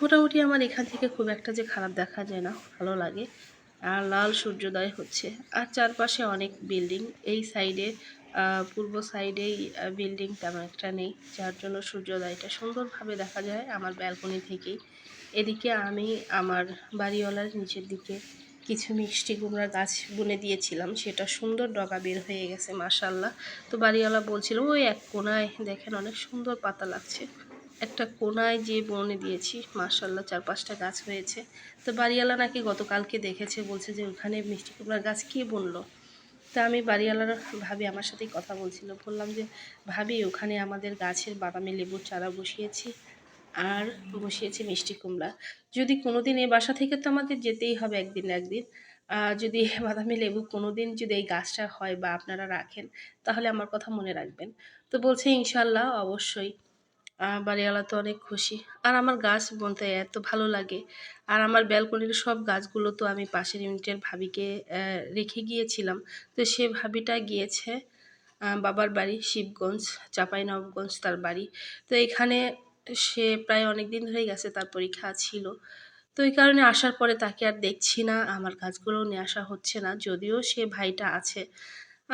মোটামুটি আমার এখান থেকে খুব একটা যে খারাপ দেখা যায় না, ভালো লাগে। আর লাল সূর্যোদয় হচ্ছে। আর চারপাশে অনেক বিল্ডিং এই সাইডে পূর্ব সাইডেই বিল্ডিং তেমন একটা নেই, যার জন্য সূর্যোদয়টা সুন্দরভাবে দেখা যায় আমার ব্যালকনি থেকেই। এদিকে আমি আমার বাড়িওয়ালার নিচের দিকে কিছু মিষ্টি কুমড়া গাছ বুনে দিয়েছিলাম। সেটা সুন্দর ডগা বের হয়ে গেছে মাসাল্লাহ তো বাড়িওয়ালা বলছিল, ওই এক কোনায় দেখেন, অনেক সুন্দর পাতা লাগছে। একটা কোনায় যে বনে দিয়েছি মার্শাল্লাহ চার পাঁচটা গাছ হয়েছে। তো বাড়িওয়ালা নাকি গতকালকে দেখেছে, বলছে যে ওখানে মিষ্টি কুমড়ার গাছ কে বুনলো? তা আমি বাড়িওয়ালার ভাবি আমার সাথেই কথা বলছিল। বললাম যে, ভাবি, ওখানে আমাদের গাছের বাদামি লেবুর চারা বসিয়েছি আর বসিয়েছি মিষ্টি কুমড়া। যদি কোনোদিন এই বাসা থেকে তো আমাদের যেতেই হবে একদিন একদিন। যদি বাদামি লেবু কোনোদিন যদি এই গাছটা হয় বা আপনারা রাখেন, তাহলে আমার কথা মনে রাখবেন। তো বলছে ইনশাল্লাহ অবশ্যই। বাড়িওয়ালা তো অনেক খুশি। আর আমার গাছ বলতে এত ভালো লাগে। আর আমার ব্যালকনির সব গাছগুলো তো আমি পাশের ইউনিটের ভাবিকে রেখে গিয়েছিলাম। তো সে ভাবিটা গিয়েছে বাবার বাড়ি, শিবগঞ্জ, চাঁপাইনবাবগঞ্জ তার বাড়ি। তো এখানে সে প্রায় অনেক দিন ধরেই গেছে, তার পরীক্ষা ছিল। তো এই কারণে আসার পরে তাকে আর দেখছি না, আমার গাছগুলোও নিয়ে আসা হচ্ছে না, যদিও সে ভাইটা আছে।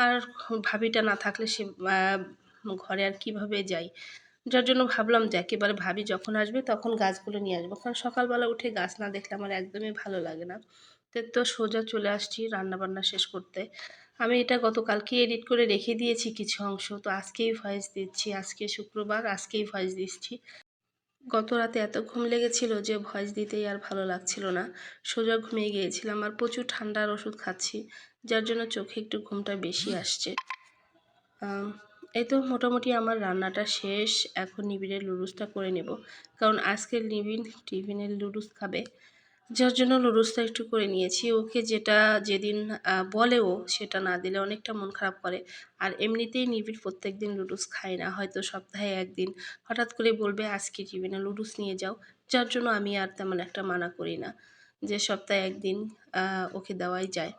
আর ভাবিটা না থাকলে সে ঘরে আর কীভাবে যাই? যার জন্য ভাবলাম যে একেবারে ভাবি যখন আসবে তখন গাছগুলো নিয়ে আসব। কারণ সকালবেলা উঠে গাছ না দেখলে আমার একদমই ভালো লাগে না। তো তো সোজা চলে আসছি রান্না বান্না শেষ করতে। আমি এটা গতকালকে এডিট করে রেখে দিয়েছি কিছু অংশ। তো আজকেই ভয়েস দিচ্ছি, আজকে শুক্রবার, আজকেই ভয়েস দিচ্ছি। গত রাতে এত ঘুম লেগেছিল যে ভয়েস দিতেই আর ভালো লাগছিল না। সোজা ঘুমিয়ে গিয়েছিলাম আর প্রচুর ঠান্ডার ওষুধ খাচ্ছি, যার জন্য চোখে একটু ঘুমটা বেশি আসছে। এই তো মোটামুটি আমার রান্নাটা শেষ। এখন নিবিড়ের লুডুসটা করে নেব। কারণ আজকে নিবিন টিফিনের লুডুস খাবে। যার জন্য লুডুসটা একটু করে নিয়েছি। ওকে যেটা যেদিন বলে ও, সেটা না দিলে অনেকটা মন খারাপ করে। আর এমনিতেই নিবিড় প্রত্যেক দিন লুডুস খায় না। হয়তো সপ্তাহে একদিন। হঠাৎ করে বলবে, আজকে টিফিনে লুডুস নিয়ে যাও। যার জন্য আমি আর তেমন একটা মানা করি না। যে সপ্তাহে একদিন ওকে দেওয়াই যায়।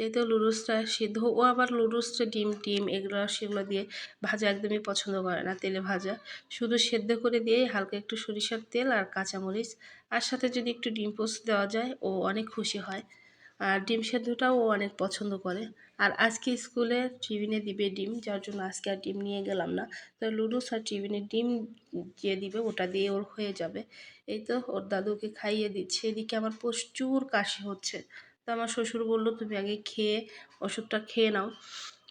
যেহেতু লুডুসটা সিদ্ধ, ও আবার লুডুসটা ডিম, টিম এগুলো সেগুলো দিয়ে ভাজা একদমই পছন্দ করে না তেলে ভাজা। শুধু সেদ্ধ করে দিয়ে হালকা একটু সরিষার তেল আর কাঁচামরিচ। আর সাথে যদি একটু ডিম পোস্ট দেওয়া যায়, ও অনেক খুশি হয়। আর ডিম সেদ্ধটাও ও অনেক পছন্দ করে। আর আজকে স্কুলে টিফিনে দিবে ডিম, যার জন্য আজকে আর ডিম নিয়ে গেলাম না। তো লুডুস আর টিফিনে ডিম যে দিবে, ওটা দিয়ে ওর হয়ে যাবে। এই তো ওর দাদুকে খাইয়ে দিচ্ছে। এদিকে আমার প্রচুর কাশি হচ্ছে। তো আমার শ্বশুর বলল, তুমি আগে খেয়ে ওষুধটা খেয়ে নাও।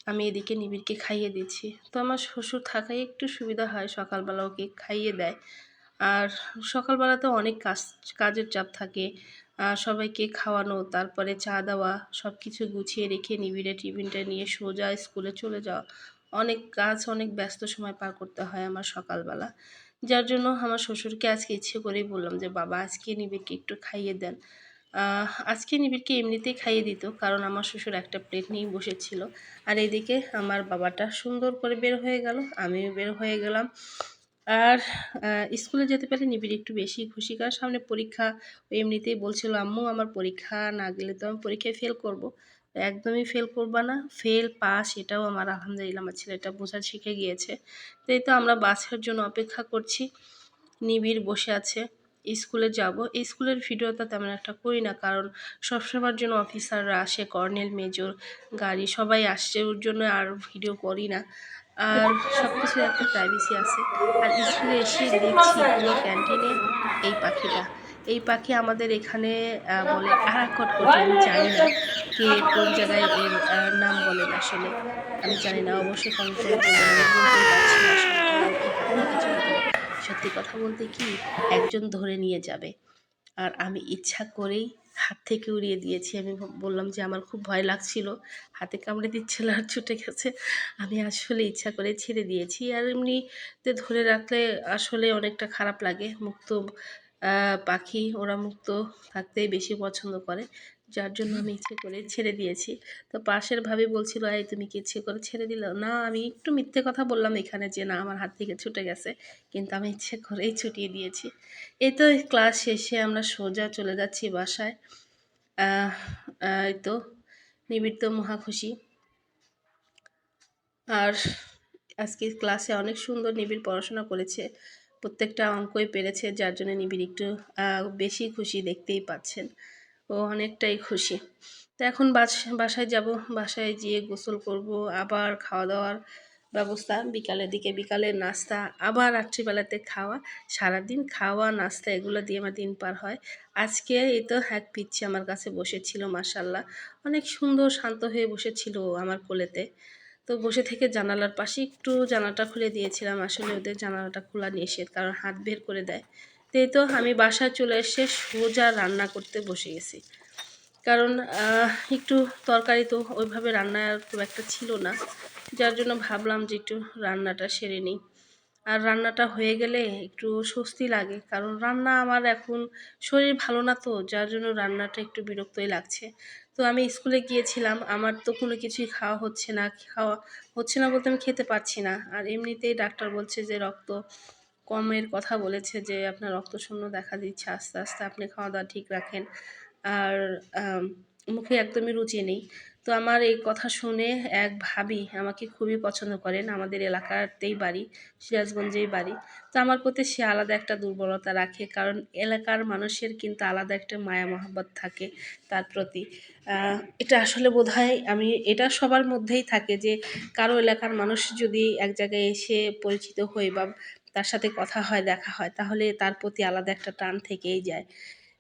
আমি এদিকে নিবিড়কে খাইয়ে দিচ্ছি। তো আমার শ্বশুর থাকাই একটু সুবিধা হয়, সকালবেলা ওকে খাইয়ে দেয়। আর সকালবেলাতে অনেক কাজ, কাজের চাপ থাকে। সবাইকে খাওয়ানো, তারপরে চা দেওয়া সব কিছু গুছিয়ে রেখে নিবিড়ে টিফিনটা নিয়ে সোজা স্কুলে চলে যাওয়া। অনেক কাজ, অনেক ব্যস্ত সময় পার করতে হয় আমার সকালবেলা। যার জন্য আমার শ্বশুরকে আজকে ইচ্ছে করেই বললাম যে, বাবা, আজকে নিবিড়কে একটু খাইয়ে দেন। আজকে নিবিড়কে এমনিতেই খাইয়ে দিত, কারণ আমার শ্বশুর একটা প্লেট নিয়েই বসেছিল। আর এদিকে আমার বাবাটা সুন্দর করে বের হয়ে গেল, আমিও বের হয়ে গেলাম। আর স্কুলে যেতে পারে নিবিড় একটু বেশি খুশি, কারণ সামনে পরীক্ষা এমনিতেই বলছিল, আম্মু, আমার পরীক্ষা না গেলে তো আমি পরীক্ষায় ফেল করব। একদমই ফেল করবা না ফেল পাস এটাও আমার আলহামদুলিল্লাহ আমার ছেলেটা বোঝা শিখে গিয়েছে। তাই তো আমরা বাসের জন্য অপেক্ষা করছি, নিবিড় বসে আছে। স্কুলে যাব। স্কুলের ভিডিওটা তেমন একটা করি না, কারণ সবসময়ের জন্য অফিসাররা আসে, কর্নেল, মেজর, গাড়ি সবাই আসছে, ওর জন্য আর ভিডিও করি না। আর সব কিছুর একটা প্রাইভেসি আছে। আর স্কুলে এসে দেখছি পুরো ক্যান্টিনে এই পাখিটা। এই পাখি আমাদের এখানে বলে আরাকট কোটি, আমি জানি না কে, কোন জায়গায় এর নাম বলেন আসলে। আমি জানি না, অবশ্যই কমেন্ট করে বলবেন। আমি বলতেই পারছি না সত্যি কথা বলতে কি, একজন ধরে নিয়ে যাবে। আর আমি ইচ্ছা করেই হাত থেকে উড়িয়ে দিয়েছি। আমি বললাম যে আমার খুব ভয় লাগছিল, হাতে কামড়ে দিচ্ছিল আর ছুটে গেছে। আমি আসলে ইচ্ছা করে ছেড়ে দিয়েছি। আর এমনিতে ধরে রাখলে আসলে অনেকটা খারাপ লাগে। মুক্ত পাখি, ওরা মুক্ত থাকতেই বেশি পছন্দ করে। যার জন্য আমি ইচ্ছে করে ছেড়ে দিয়েছি। তো পাশের ভাবি বলছিল, এই তুমি কি ইচ্ছে করে ছেড়ে দিলে? না, আমি একটু মিথ্যে কথা বললাম এখানে যে, না, আমার হাত থেকে ছুটে গেছে, কিন্তু আমি ইচ্ছে করেই ছুটিয়ে দিয়েছি। এই তো ক্লাস শেষে আমরা সোজা চলে যাচ্ছি বাসায়। এই তো নিবিড় তো মহা খুশি। আর আজকে ক্লাসে অনেক সুন্দর নিবিড় পড়াশোনা করেছে, প্রত্যেকটা অঙ্কই পেরেছে, যার জন্য নিবিড় একটু বেশি খুশি দেখতেই পাচ্ছেন। ও অনেকটাই খুশি। তো এখন বাস- বাসায় যাব, বাসায় গিয়ে গোসল করব, আবার খাওয়া দাওয়ার ব্যবস্থা, বিকালের দিকে বিকালের নাস্তা, আবার রাত্রিবেলাতে খাওয়া, সারাদিন খাওয়া, নাস্তা এগুলো দিয়ে আমার দিন পার হয়। আজকে এই তো এক পিচ্ছি আমার কাছে বসেছিল মাসাল্লাহ অনেক সুন্দর শান্ত হয়ে বসেছিল আমার কোলেতে। তো বসে থেকে জানালার পাশে একটু জানালাটা খুলে দিয়েছিলাম, আসলে ওদের জানালাটা খোলা নিষেধ, কারণ হাত বের করে দেয়। তো এই তো আমি বাসায় চলে এসে সোজা রান্না করতে বসে গেছি। কারণ একটু তরকারি তো ওইভাবে রান্না খুব একটা ছিল না। যার জন্য ভাবলাম যে একটু রান্নাটা সেরে নিই। আর রান্নাটা হয়ে গেলে একটু স্বস্তি লাগে, কারণ রান্না আমার এখন শরীর ভালো না তো, যার জন্য রান্নাটা একটু বিরক্তই লাগছে। তো আমি স্কুলে গিয়েছিলাম, আমার তো কোনো কিছুই খাওয়া হচ্ছে না, খাওয়া হচ্ছে না বলতে আমি খেতে পারছি না। আর এমনিতেই ডাক্তার বলছে যে রক্ত কমের কথা বলেছে যে, আপনার রক্ত শূন্য দেখা দিচ্ছে, আস্তে আস্তে আপনি খাওয়া দাওয়া ঠিক রাখেন। আর মুখে একদমই রুচি নেই। তো আমার এই কথা শুনে এক ভাবি আমাকে খুবই পছন্দ করেন। আমাদের এলাকাতেই বাড়ি, সিরাজগঞ্জেই বাড়ি। তো আমার প্রতি সে আলাদা একটা দুর্বলতা রাখে, কারণ এলাকার মানুষের কিন্তু আলাদা একটা মায়া মহাব্বত থাকে তার প্রতি। এটা আসলে বোধহয় আমি, এটা সবার মধ্যেই থাকে যে, কারও এলাকার মানুষ যদি এক জায়গায় এসে পরিচিত হই বা তার সাথে কথা হয়, দেখা হয়, তাহলে তার প্রতি আলাদা একটা টান থেকেই যায়।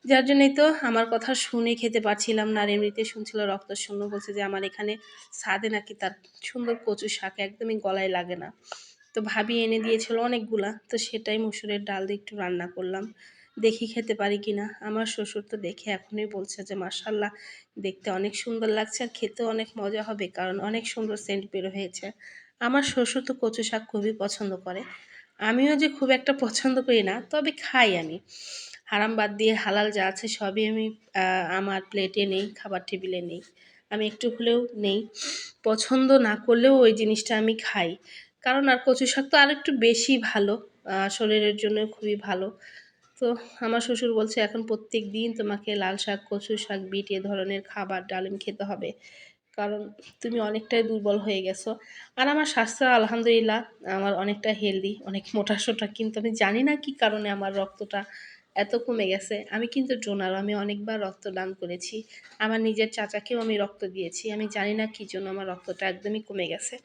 যার জন্যই তো আমার কথা শুনে খেতে পারছিলাম না আর এমনিতে শুনছিল রক্ত শূন্য বলছে যে আমার এখানে ছাদে নাকি তার সুন্দর কচু শাক একদমই গলায় লাগে না। তো ভাবি এনে দিয়েছিল অনেকগুলা, তো সেটাই মুসুরের ডাল দিয়ে একটু রান্না করলাম। দেখি খেতে পারি কি না। আমার শ্বশুর তো দেখে এখনই বলছে যে মাসাল্লাহ দেখতে অনেক সুন্দর লাগছে আর খেতেও অনেক মজা হবে কারণ অনেক সুন্দর সেন্ট বের হয়েছে। আমার শ্বশুর তো কচু শাক খুবই পছন্দ করে। আমিও যে খুব একটা পছন্দ করি না, তবে খাই আমি। হারাম বাদ দিয়ে হালাল যা আছে সবই আমি আমার প্লেটে নেই, খাবার টেবিলে নেই। আমি একটু হলেও নেই। পছন্দ না করলেও ওই জিনিসটা আমি খাই। কারণ আর কচু শাক তো আর একটু বেশি ভালো শরীরের জন্য খুবই ভালো। তো আমার শ্বশুর বলছে, এখন প্রত্যেক দিন তোমাকে লাল শাক, কচু শাক, বিট, এ ধরনের খাবার, ডালিম খেতে হবে। কারণ তুমি অনেকটাই দুর্বল হয়ে গেছো। আর আমার স্বাস্থ্য, আলহামদুলিল্লাহ, আমার অনেকটা হেলদি অনেক মোটা সোটা, কিন্তু আমি জানি না কি কারণে আমার রক্তটা এত কমে গেছে। আমি কিন্তু ডোনার আমি অনেকবার রক্ত দান করেছি। আমার নিজের চাচাকেও আমি রক্ত দিয়েছি। আমি জানি না কী জন্য আমার রক্তটা একদমই কমে গেছে।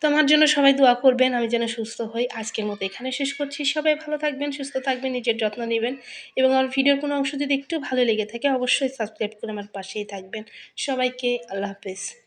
তো আমার জন্য সবাই দোয়া করবেন, আমি যেন সুস্থ হই। আজকের মতো এখানে শেষ করছি। সবাই ভালো থাকবেন, সুস্থ থাকবেন, নিজের যত্ন নেবেন এবং আমার ভিডিওর কোনো অংশ যদি একটু ভালো লেগে থাকে, অবশ্যই সাবস্ক্রাইব করে আমার পাশেই থাকবেন। সবাইকে আল্লাহ হাফেজ।